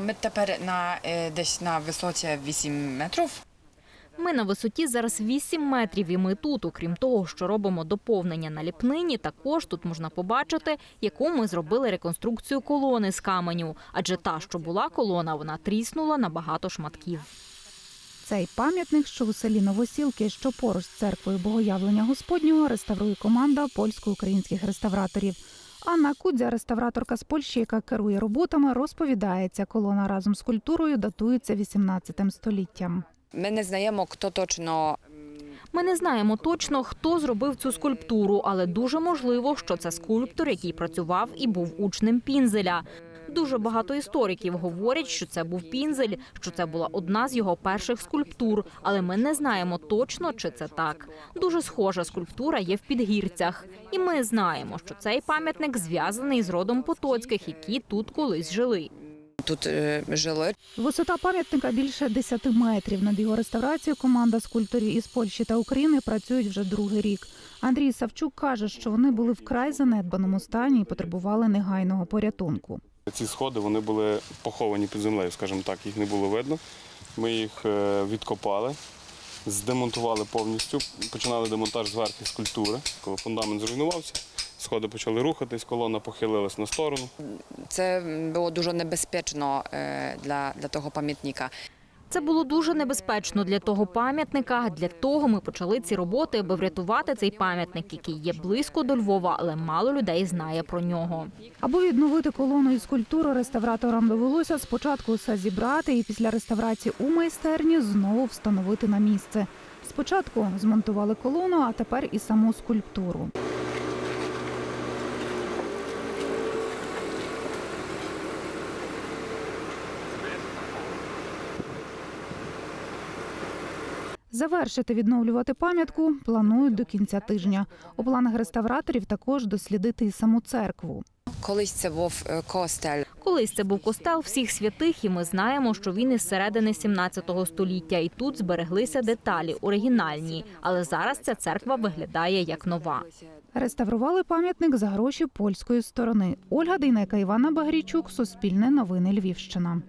Ми тепер на е, десь на висоті 8 метрів. Ми на висоті зараз 8 метрів, і ми тут, окрім того, що робимо доповнення на ліпнині, також тут можна побачити, яку ми зробили реконструкцію колони з каменю. Адже та, що була колона, вона тріснула на багато шматків. Цей пам'ятник, що у селі Новосілки, що поруч з церквою Богоявлення Господнього, реставрує команда польсько-українських реставраторів. Анна Кудзя, реставраторка з Польщі, яка керує роботами, розповідає, ця колона разом з культурою датується 18 століттям. Ми не знаємо, хто точно Ми не знаємо точно, хто зробив цю скульптуру, але дуже можливо, що це скульптор, який працював і був учнем Пінзеля. Дуже багато істориків говорять, що це був Пінзель, що це була одна з його перших скульптур, але ми не знаємо точно, чи це так. Дуже схожа скульптура є в підгірцях, і ми знаємо, що цей пам'ятник зв'язаний з родом Потоцьких, які тут колись жили. тут е, жили. Висота пам'ятника більше 10 метрів. Над його реставрацією команда скульпторів із Польщі та України працюють вже другий рік. Андрій Савчук каже, що вони були вкрай занедбаному стані і потребували негайного порятунку. Ці сходи вони були поховані під землею, скажімо так, їх не було видно. Ми їх е, відкопали, здемонтували повністю, починали демонтаж зверху скульптури. Коли фундамент зруйнувався, сходи почали рухатись, колона похилилась на сторону. Це було дуже небезпечно е, для, для того пам'ятника. Це було дуже небезпечно для того пам'ятника. Для того ми почали ці роботи, аби врятувати цей пам'ятник, який є близько до Львова, але мало людей знає про нього. Аби відновити колону і скульптуру, реставраторам довелося спочатку все зібрати і після реставрації у майстерні знову встановити на місце. Спочатку змонтували колону, а тепер і саму скульптуру. Завершити відновлювати пам'ятку планують до кінця тижня. У планах реставраторів також дослідити і саму церкву. Колись це був е, костель. Колись це був костел всіх святих, і ми знаємо, що він із середини 17 століття, і тут збереглися деталі оригінальні. Але зараз ця церква виглядає як нова. Реставрували пам'ятник за гроші польської сторони. Ольга Дейнека, Івана Багрійчук, Суспільне новини Львівщина.